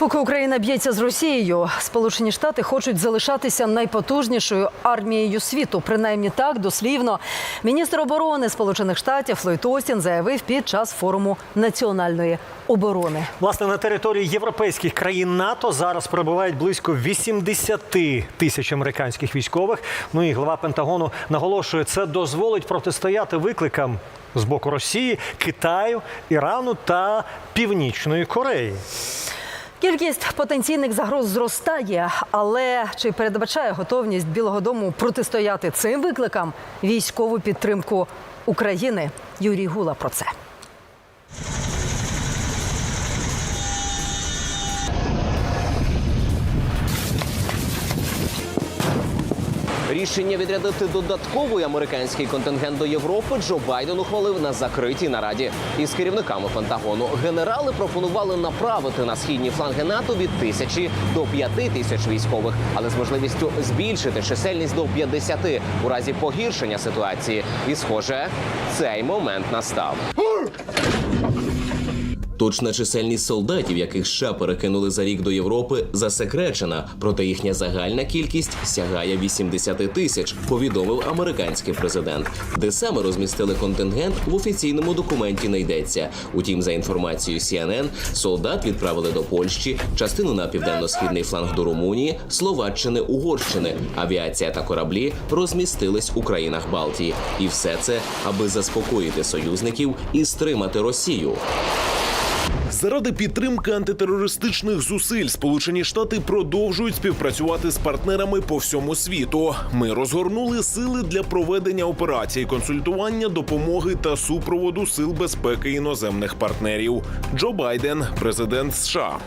Поки Україна б'ється з Росією, Сполучені Штати хочуть залишатися найпотужнішою армією світу. Принаймні так дослівно міністр оборони Сполучених Штатів Флойд Остін заявив під час форуму національної оборони. Власне, на території європейських країн НАТО зараз перебувають близько 80 тисяч американських військових. Ну і глава Пентагону наголошує, це дозволить протистояти викликам з боку Росії, Китаю, Ірану та Північної Кореї. Кількість потенційних загроз зростає, але чи передбачає готовність Білого Дому протистояти цим викликам військову підтримку України? Юрій Гула про це. Рішення відрядити додатковий американський контингент до Європи Джо Байден ухвалив на закритій нараді із керівниками Пентагону. Генерали пропонували направити на східні фланги НАТО від тисячі до п'яти тисяч військових, але з можливістю збільшити чисельність до 50 у разі погіршення ситуації. І, схоже, цей момент настав. Точна чисельність солдатів, яких США перекинули за рік до Європи, засекречена. Проте їхня загальна кількість сягає 80 тисяч. Повідомив американський президент. Де саме розмістили контингент в офіційному документі не йдеться. Утім, за інформацією CNN, солдат відправили до Польщі, частину на південно-східний фланг до Румунії, Словаччини, Угорщини. Авіація та кораблі розмістились у країнах Балтії. І все це, аби заспокоїти союзників і стримати Росію. Заради підтримки антитерористичних зусиль Сполучені Штати продовжують співпрацювати з партнерами по всьому світу. Ми розгорнули сили для проведення операцій, консультування, допомоги та супроводу сил безпеки іноземних партнерів. Джо Байден, президент США.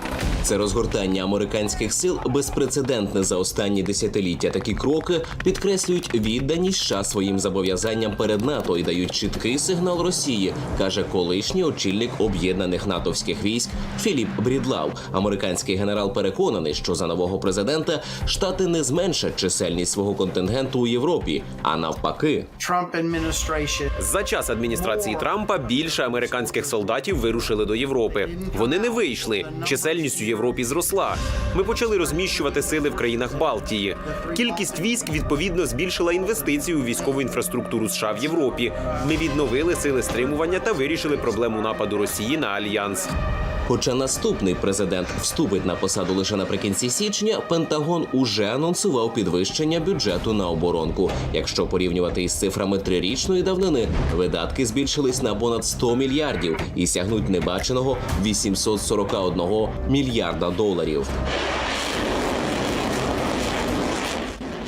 Це розгортання американських сил безпрецедентне за останні десятиліття. Такі кроки підкреслюють відданість США своїм зобов'язанням перед НАТО і дають чіткий сигнал Росії, каже колишній очільник об'єднаних натовських військ Філіп Брідлау. Американський генерал переконаний, що за нового президента штати не зменшать чисельність свого контингенту у Європі, а навпаки. Trump administration За час адміністрації Трампа більше американських солдатів вирушили до Європи. Вони не вийшли. Чисельність у Європі зросла. Ми почали розміщувати сили в країнах Балтії. Кількість військ відповідно збільшила інвестиції у військову інфраструктуру США в Європі. Ми відновили сили стримування та вирішили проблему нападу Росії на альянс. Хоча наступний президент вступить на посаду лише наприкінці січня, Пентагон уже анонсував підвищення бюджету на оборонку. Якщо порівнювати із цифрами трирічної давнини, видатки збільшились на понад 100 мільярдів і сягнуть небаченого 841 мільярда доларів.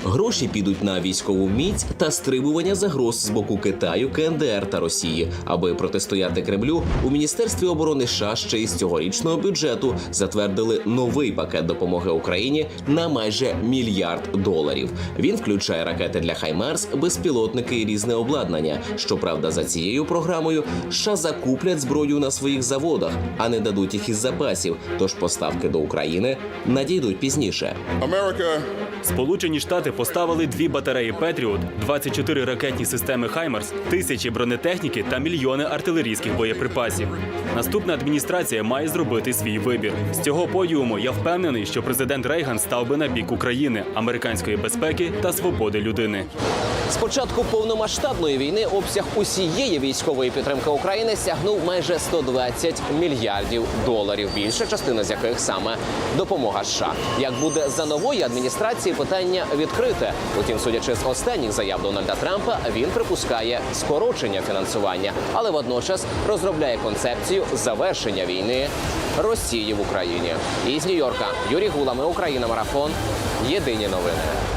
Гроші підуть на військову міць та стримування загроз з боку Китаю, КНДР та Росії. Аби протистояти Кремлю, у міністерстві оборони США ще із цьогорічного бюджету затвердили новий пакет допомоги Україні на майже мільярд доларів. Він включає ракети для Хаймарс, безпілотники і різне обладнання. Щоправда, за цією програмою США закуплять зброю на своїх заводах, а не дадуть їх із запасів. Тож поставки до України надійдуть пізніше. America Сполучені Штати поставили дві батареї Петріот, 24 ракетні системи Хаймарс, тисячі бронетехніки та мільйони артилерійських боєприпасів. Наступна адміністрація має зробити свій вибір. З цього подіуму я впевнений, що президент Рейган став би на бік України, американської безпеки та свободи людини. З початку повномасштабної війни обсяг усієї військової підтримки України сягнув майже 120 мільярдів доларів. Більша частина з яких саме допомога США. Як буде за нової адміністрації, питання відкрите. Утім, судячи з останніх заяв Дональда Трампа, він припускає скорочення фінансування, але водночас розробляє концепцію завершення війни Росії в Україні. Із Нью-Йорка Юрій Гула, ми Україна, марафон. Єдині новини.